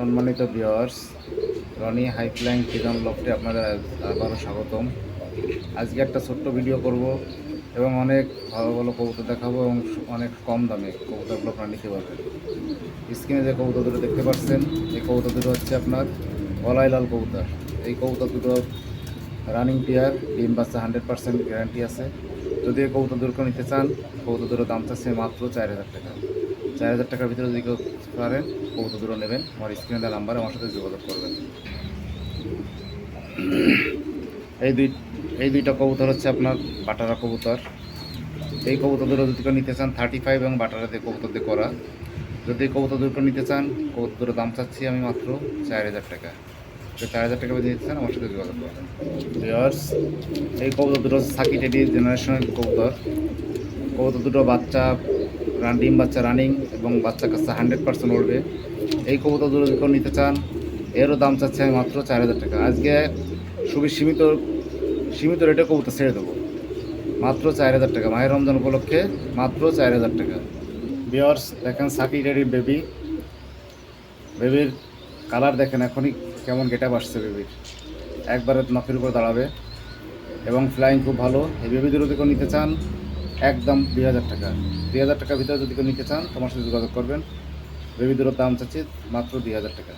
সম্মানিত viewers Rony high flying freedom লফটে আপনাদের আবারও স্বাগতম। আজকে একটা ছোট্ট ভিডিও করব এবং অনেক ভালো ভালো কবুতর দেখাবো এবং অনেক কম দামে কবুতরগুলো আপনারা নিতে পারবেন। স্ক্রিনে যে কবুতর দুটো দেখতে পাচ্ছেন, এই কবুতর দুটো হচ্ছে আপনার গলায় লাল কবুতর। এই কবুতর দুটো রানিং টিয়ার ডিম বাচ্চা হান্ড্রেড পার্সেন্ট গ্যারান্টি আছে। যদি এই কবুতর দুটো নিতে চান, কবুতর দুটোর দাম চাচ্ছে মাত্র চার হাজার টাকা। চার হাজার টাকার ভিতরে যদি কেউ পারেন, কবুতর দুটো নেবেন। আমার স্ক্রিনে দেওয়া নাম্বারে আমার সাথে যোগাযোগ করবেন। এই দুই, এই দুইটা কবুতর হচ্ছে আপনার বাটারা কবুতর। এই কবুতর দুটো যদি কেউ নিতে চান থার্টি ফাইভ এবং বাটারা দিয়ে কবুতর দিয়ে করা। যদি কবুতর দুটো নিতে চান, কবুতর দুটোর দাম চাচ্ছি আমি মাত্র চার হাজার টাকা। চার হাজার টাকা নিতে চান, আমার সাথে যোগাযোগ করবেন। ভিউয়ার্স এই কবুতর দুটো সাকি টেডি জেনারেশনের কবুতর। কবুতর দুটো বাচ্চা ডিম বাচ্চা রানিং এবং বাচ্চা কাচ্চা হান্ড্রেড পার্সেন্ট উঠবে এই কবুতর দুটো কেউ নিতে চান, এরও দাম চাচ্ছে আমি মাত্র চার হাজার টাকা। আজকে খুবই সীমিত সীমিত রেটে কবুতর ছেড়ে দেবো। মাত্র চার হাজার টাকা। মায়ের রমজান উপলক্ষে মাত্র চার হাজার টাকা। বিয়ার্স দেখেন সাকি টেডি বেবি বেবির কালার দেখেন এখনই কেমন গেটআপ আসছে বেবির একবারে নখের উপর দাঁড়াবে এবং ফ্লাইং খুব ভালো। এই বেবি দুটো নিতে চান একদম দুই হাজার টাকা। দুই হাজার টাকার ভিতরে যদি কেউ নিতে চান, তোমার সাথে যোগাযোগ করবেন। বেবি দুটোর দাম চাচ্ছি মাত্র দুই হাজার টাকা।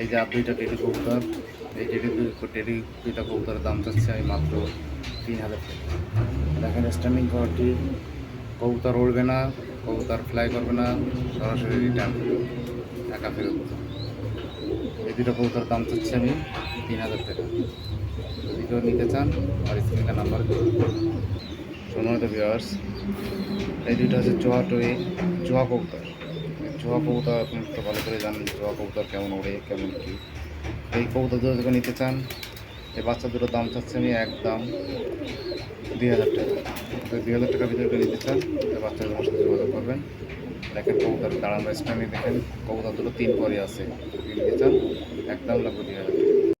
এই যে আর দুইটা টেডি কবুতর, এই টেডি টেডি দুইটা কবুতরের দাম চাচ্ছি আমি মাত্র তিন হাজার টাকা। দেখেন স্ট্যান্ডিং কোয়ালিটি কবুতর উড়বে না, কবুতর ফ্লাই করবে না, সরাসরি রিটার্ন টাকা ফেরত। এই দুটো কবুতর দাম চাচ্ছি আমি তিন হাজার টাকা। যদি কেউ নিতে চান আর স্ক্রিনটা নাম্বার সম্মানিত ভিউয়ার্স এই দুইটা হচ্ছে চোহা টয়ে চোহা কৌতার চোহা কৌতা আপনি তো ভালো করে জানেন চোহা কৌতার কেমন ওড়ে, কেমন কী। এই কৌতা দুটো নিতে চান এই বাচ্চা দুটোর দাম চাচ্ছে আমি একদম দুই হাজার টাকা। দুই হাজার টাকার ভিতরে নিতে চান এই বাচ্চাদের আমার সাথে যোগাযোগ করবেন। দেখেন কবুতর দাঁড়ানো স্ট্যান্ডে দেখেন কবুতর দুটো তিন পরে আছে। নিতে চান একদম লাগবে দুই হাজার টাকা।